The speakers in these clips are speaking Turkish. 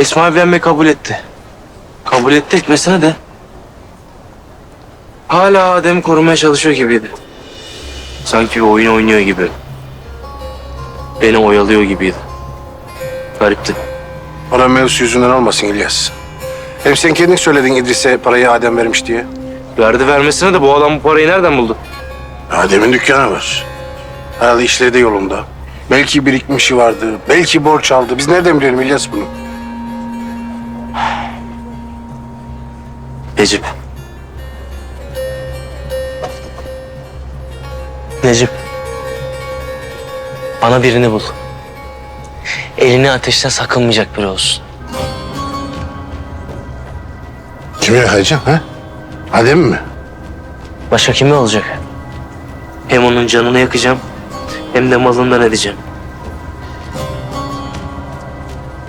Esma evlenmeyi kabul etti. Kabul etti etmesine de. Hala Adem'i korumaya çalışıyor gibiydi. Sanki bir oyun oynuyor gibi. Beni oyalıyor gibiydi. Garipti. Para mevzusu yüzünden olmasın İlyas. Hem sen kendin söyledin İdris'e parayı Adem vermiş diye. Verdi vermesine de bu adam bu parayı nereden buldu? Adem'in dükkanı var. Herhalde işleri de yolunda. Belki birikmişi vardı, belki borç aldı. Biz nereden bilelim İlyas bunu? Necip. Necip. Bana birini bul. Elini ateşten sakınmayacak biri olsun. Kimi yakacağım ha? Adem mi? Başka kimi olacak? Hem onun canını yakacağım hem de malından edeceğim.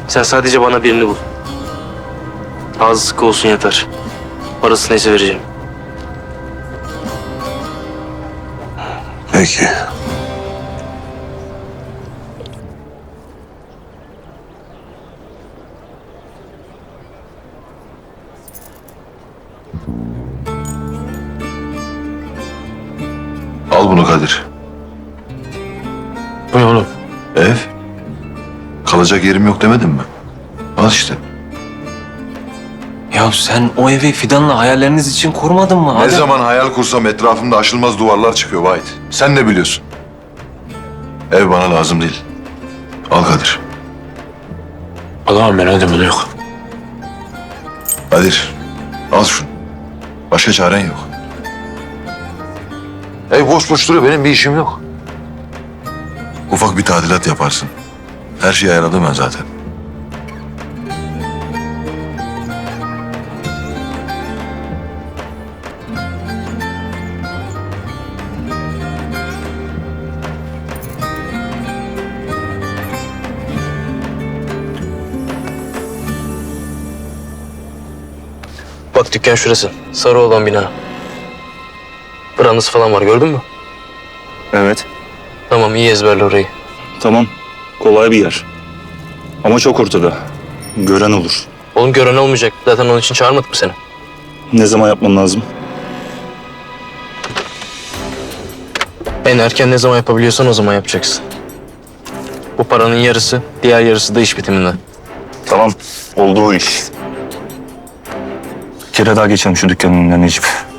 Sen sadece bana birini bul. Ağzı sıkı olsun yeter. Parası neyse vereceğim. Peki. Al bunu Kadir. Bu ne oğlum? Ev. Kalacak yerim yok demedim mi? Al işte. Ya sen o evi Fidan'la hayalleriniz için kurmadın mı? Ne Adem? zaman hayal kursam etrafımda aşılmaz duvarlar çıkıyor Vahit. Sen ne biliyorsun? Ev bana lazım değil. Al Kadir. Alamam ben hadi bunu yok. Kadir. Al şunu. Başka çaren yok. Ev boş boş duruyor. Benim bir işim yok. Ufak bir tadilat yaparsın. Her şeyi ayarladım ben zaten. Bak dükkan şurası. Sarı olan bina. Brandası falan var gördün mü? Evet, Tamam iyi ezberle orayı. tamam. Kolay bir yer. Ama çok ortada. Gören olur. Oğlum gören olmayacak. Zaten onun için çağırmadık mı seni? Ne zaman yapman lazım? En erken ne zaman yapabiliyorsan o zaman yapacaksın. Bu paranın yarısı, diğer yarısı da iş bitiminde. Tamam, oldu o iş. Kere daha geçelim şu dükkanın önünden Necip.